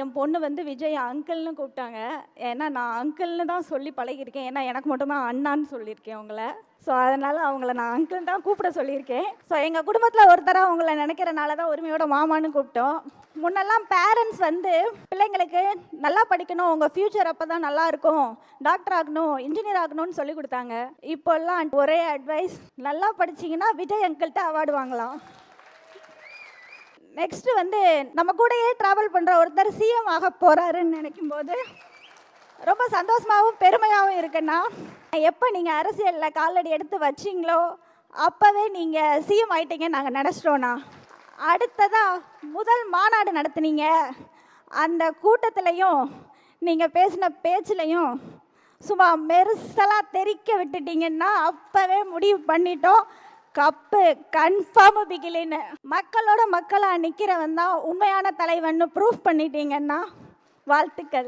என் பொண்ணு வந்து விஜய் அங்கிள்னு கூப்பிட்டாங்க. ஏன்னா நான் அங்கிள்னு தான் சொல்லி பழகியிருக்கேன். ஏன்னா எனக்கு மட்டும்தான் அண்ணான்னு சொல்லியிருக்கேன் அவங்கள ஸோ அதனால் அவங்கள நான் அங்கிள் தான் கூப்பிட சொல்லியிருக்கேன். ஸோ எங்கள் குடும்பத்தில் ஒருத்தராக அவங்கள நினைக்கிறனால தான் உரிமையோட மாமான்னு கூப்பிட்டோம். முன்னெல்லாம் பேரண்ட்ஸ் வந்து பிள்ளைங்களுக்கு நல்லா படிக்கணும். உங்கள் ஃப்யூச்சர் அப்போ தான் நல்லா இருக்கும். டாக்டர் ஆகணும் இன்ஜினியர் ஆகணும்னு சொல்லி கொடுத்தாங்க. இப்போல்லாம் ஒரே அட்வைஸ் நல்லா படிச்சிங்கன்னா விஜய் அங்கிள்கிட்ட அவார்டு வாங்கலாம். நெக்ஸ்ட் வந்து நம்ம கூடயே ட்ராவல் பண்ணுற ஒருத்தர் சிஎம் ஆக போகிறாருன்னு நினைக்கும் போது ரொம்ப சந்தோஷமாகவும் பெருமையாகவும் இருக்குன்னா எப்போ நீங்கள் அரசியலில் காலடி எடுத்து வச்சிங்களோ அப்போவே நீங்கள் சிஎம் ஆயிட்டீங்கன்னு நாங்கள் நினச்சிட்டோண்ணா அடுத்ததாக முதல் மாநாடு நடத்துனீங்க. அந்த கூட்டத்திலையும் நீங்கள் பேசின பேச்சுலையும் சும்மா மெருசலாக தெறிக்க விட்டுட்டீங்கன்னா அப்போவே முடிவு பண்ணிட்டோம். கப்பு கன்ஃபார்ம் பிகிலின்னு. மக்களோட மக்களாக நிற்கிறவன் தான் உண்மையான தலைவன் ப்ரூஃப் பண்ணிட்டீங்கன்னா வாழ்த்துக்கள்.